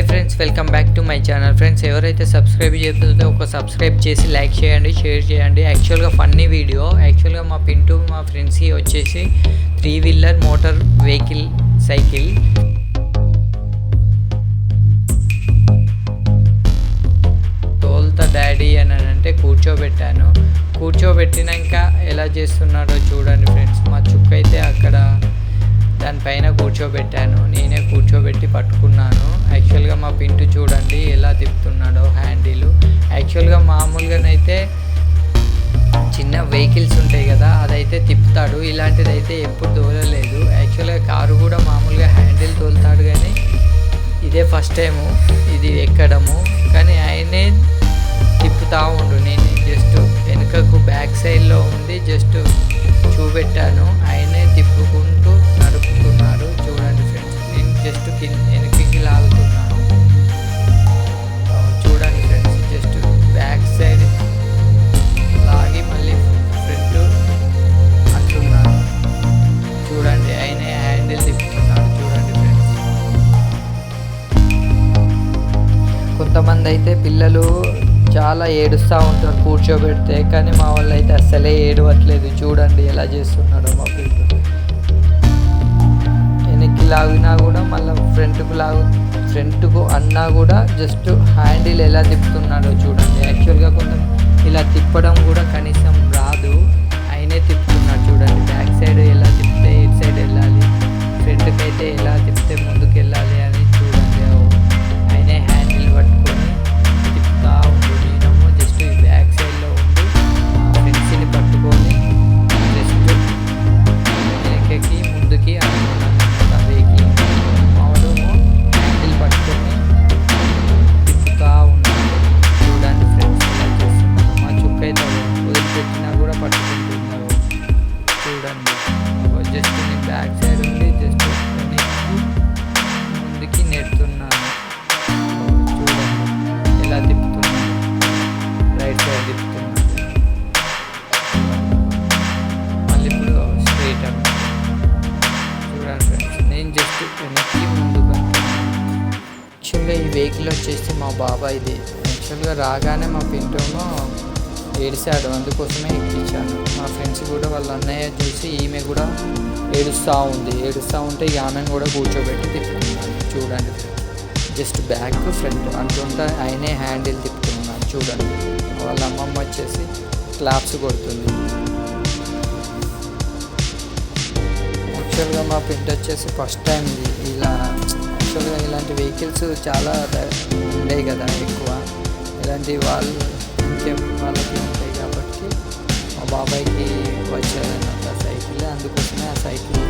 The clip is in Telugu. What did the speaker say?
Hi friends welcome back to my channel. Friends ఎవరైతే సబ్స్క్రైబ్ చేస్తుందో ఒక సబ్స్క్రైబ్ చేసి లైక్ చేయండి షేర్ చేయండి. యాక్చువల్గా ఫన్నీ వీడియో యాక్చువల్గా మా పింటూ మా ఫ్రెండ్స్కి వచ్చేసి three wheeler motor vehicle cycle తోల్తా daddy అని అంటే కూర్చోబెట్టాను. కూర్చోబెట్టినాక ఎలా చేస్తున్నాడో చూడండి ఫ్రెండ్స్. మా చుక్క అయితే అక్కడ దానిపైన కూర్చోబెట్టాను. కూర్చోబెట్టి పట్టుకున్నాను. యాక్చువల్గా మా పింటు చూడండి ఎలా తిప్పుతున్నాడో హ్యాండిల్. యాక్చువల్గా మామూలుగానైతే చిన్న వెహికల్స్ ఉంటాయి కదా అదైతే తిప్పుతాడు. ఇలాంటిది అయితే ఎప్పుడు తోలలేదు. యాక్చువల్గా కారు కూడా మామూలుగా హ్యాండిల్ తోలుతాడు కానీ ఇదే ఫస్ట్ టైము ఇది ఎక్కడము. కానీ ఆయనే తిప్పుతా ఉండు. నేను జస్ట్ వెనుకకు బ్యాక్ సైడ్లో ఉండి జస్ట్ చూపెట్టాను. కొంతమంది అయితే పిల్లలు చాలా ఏడుస్తూ ఉంటారు కూర్చోబెడితే కానీ మా వాళ్ళు అయితే అస్సలే ఏడవట్లేదు. చూడండి ఎలా చేస్తున్నాడో మా పిల్లలు. వెనక్కి లాగినా కూడా మళ్ళీ ఫ్రంట్కు లాగు ఫ్రంట్కు అన్నా కూడా జస్ట్ హ్యాండిల్ ఎలా తిప్పుతున్నాడో చూడండి. యాక్చువల్గా కొంచెం వెహికల్ వచ్చేసి మా బాబాయ్ది యాక్చువల్గా రాగానే మా పింటోమో ఏడిశాడు. అందుకోసమే ఎక్కించాను మా ఫ్రెండ్స్ కూడా వాళ్ళ అన్నయ్య చూసి ఈమె కూడా ఏడుస్తూ ఉంది. ఏడుస్తూ ఉంటే ఈ ఆమెను కూడా కూర్చోబెట్టి తిప్పుతున్నాను. చూడండి. జస్ట్ బ్యాక్ ఫ్రంట్ అంటుంటే ఆయనే హ్యాండిల్ తిప్పుతున్నాను చూడండి. వాళ్ళ అమ్మమ్మ వచ్చేసి క్లాప్స్ కొడుతుంది. యాక్చువల్గా మా ఫ్రెండ్ వచ్చేసి ఫస్ట్ టైం ఇది ఇలా యాక్చువల్గా ఇలాంటి వెహికల్స్ చాలా ఉండేవి కదా ఎక్కువ. ఇలాంటి వాళ్ళు ఇంకేం వాళ్ళకి ఉంటాయి కాబట్టి మా బాబాయ్కి వచ్చేదన్నమాట సైకిల్ అందుకోసమే ఆ సైకిల్